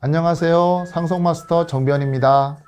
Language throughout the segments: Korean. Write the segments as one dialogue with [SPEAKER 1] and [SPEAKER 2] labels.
[SPEAKER 1] 안녕하세요. 상속마스터 정변입니다.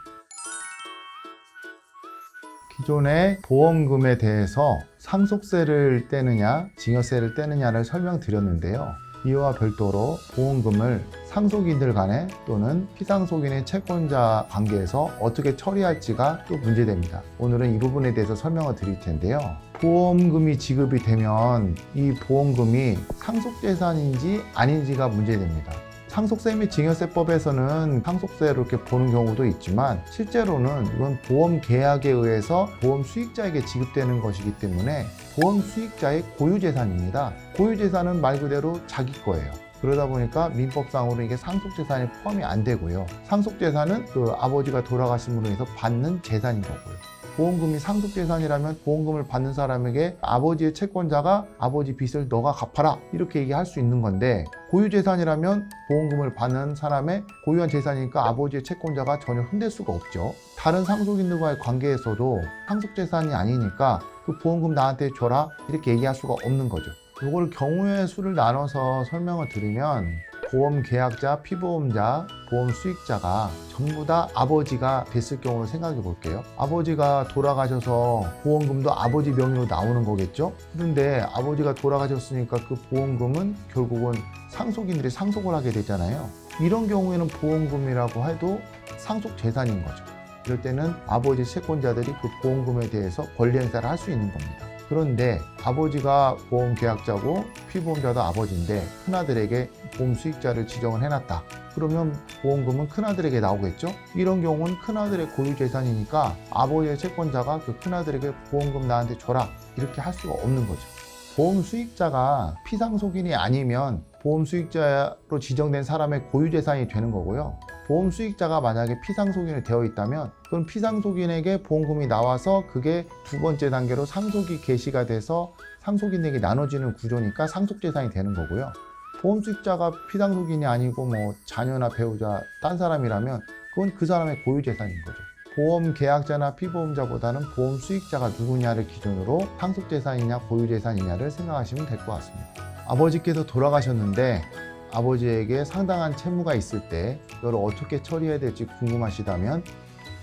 [SPEAKER 1] 기존의 보험금에 대해서 상속세를 떼느냐, 증여세를 떼느냐를 설명드렸는데요. 이와 별도로 보험금을 상속인들 간에 또는 피상속인의 채권자 관계에서 어떻게 처리할지가 또 문제됩니다. 오늘은 이 부분에 대해서 설명을 드릴 텐데요. 보험금이 지급이 되면 이 보험금이 상속재산인지 아닌지가 문제됩니다. 상속세 및 증여세법에서는 상속세를 이렇게 보는 경우도 있지만 실제로는 이건 보험 계약에 의해서 보험 수익자에게 지급되는 것이기 때문에 보험 수익자의 고유재산입니다. 고유재산은 말 그대로 자기 거예요. 그러다 보니까 민법상으로 이게 상속재산에 포함이 안 되고요. 상속재산은 그 아버지가 돌아가심으로 해서 받는 재산인 거고요. 보험금이 상속 재산이라면 보험금을 받는 사람에게 아버지의 채권자가 아버지 빚을 너가 갚아라 이렇게 얘기할 수 있는 건데 고유 재산이라면 보험금을 받는 사람의 고유한 재산이니까 아버지의 채권자가 전혀 흔들 수가 없죠. 다른 상속인들과의 관계에서도 상속 재산이 아니니까 그 보험금 나한테 줘라 이렇게 얘기할 수가 없는 거죠. 이걸 경우의 수를 나눠서 설명을 드리면 보험 계약자, 피보험자, 보험 수익자가 전부 다 아버지가 됐을 경우를 생각해 볼게요. 아버지가 돌아가셔서 보험금도 아버지 명의로 나오는 거겠죠? 그런데 아버지가 돌아가셨으니까 그 보험금은 결국은 상속인들이 상속을 하게 되잖아요. 이런 경우에는 보험금이라고 해도 상속 재산인 거죠. 이럴 때는 아버지 채권자들이 그 보험금에 대해서 권리 행사를 할 수 있는 겁니다. 그런데 아버지가 보험 계약자고 피보험자도 아버지인데 큰아들에게 보험 수익자를 지정을 해놨다. 그러면 보험금은 큰아들에게 나오겠죠? 이런 경우는 큰아들의 고유 재산이니까 아버지의 채권자가 그 큰아들에게 보험금 나한테 줘라. 이렇게 할 수가 없는 거죠. 보험 수익자가 피상속인이 아니면 보험 수익자로 지정된 사람의 고유 재산이 되는 거고요. 보험 수익자가 만약에 피상속인이 되어 있다면 그건 피상속인에게 보험금이 나와서 그게 두 번째 단계로 상속이 개시가 돼서 상속인에게 나눠지는 구조니까 상속재산이 되는 거고요. 보험 수익자가 피상속인이 아니고 뭐 자녀나 배우자 딴 사람이라면 그건 그 사람의 고유 재산인 거죠. 보험 계약자나 피보험자보다는 보험 수익자가 누구냐를 기준으로 상속재산이냐 고유재산이냐를 생각하시면 될 것 같습니다. 아버지께서 돌아가셨는데 아버지에게 상당한 채무가 있을 때 이걸 어떻게 처리해야 될지 궁금하시다면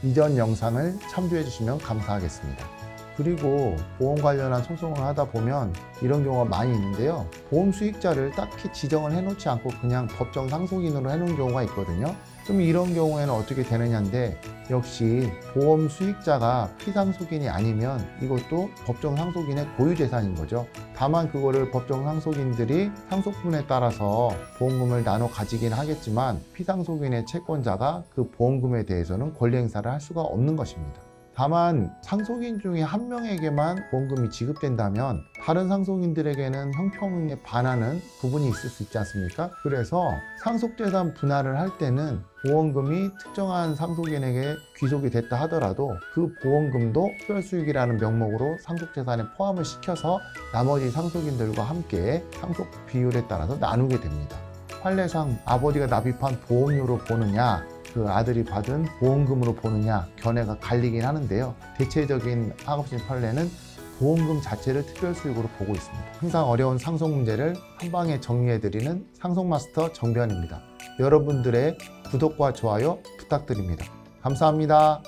[SPEAKER 1] 이전 영상을 참조해 주시면 감사하겠습니다. 그리고 보험 관련한 소송을 하다 보면 이런 경우가 많이 있는데요. 보험 수익자를 딱히 지정을 해놓지 않고 그냥 법정 상속인으로 해놓은 경우가 있거든요. 그럼 이런 경우에는 어떻게 되느냐인데 역시 보험 수익자가 피상속인이 아니면 이것도 법정 상속인의 고유 재산인 거죠. 다만 그거를 법정 상속인들이 상속분에 따라서 보험금을 나눠 가지긴 하겠지만 피상속인의 채권자가 그 보험금에 대해서는 권리 행사를 할 수가 없는 것입니다. 다만 상속인 중에 한 명에게만 보험금이 지급된다면 다른 상속인들에게는 형평에 반하는 부분이 있을 수 있지 않습니까? 그래서 상속재산 분할을 할 때는 보험금이 특정한 상속인에게 귀속이 됐다 하더라도 그 보험금도 특별수익이라는 명목으로 상속재산에 포함을 시켜서 나머지 상속인들과 함께 상속 비율에 따라서 나누게 됩니다. 판례상 아버지가 납입한 보험료로 보느냐 그 아들이 받은 보험금으로 보느냐 견해가 갈리긴 하는데요. 대체적인 학업심 판례는 보험금 자체를 특별 수익으로 보고 있습니다. 항상 어려운 상속 문제를 한 방에 정리해드리는 상속마스터 정변입니다. 여러분들의 구독과 좋아요 부탁드립니다. 감사합니다.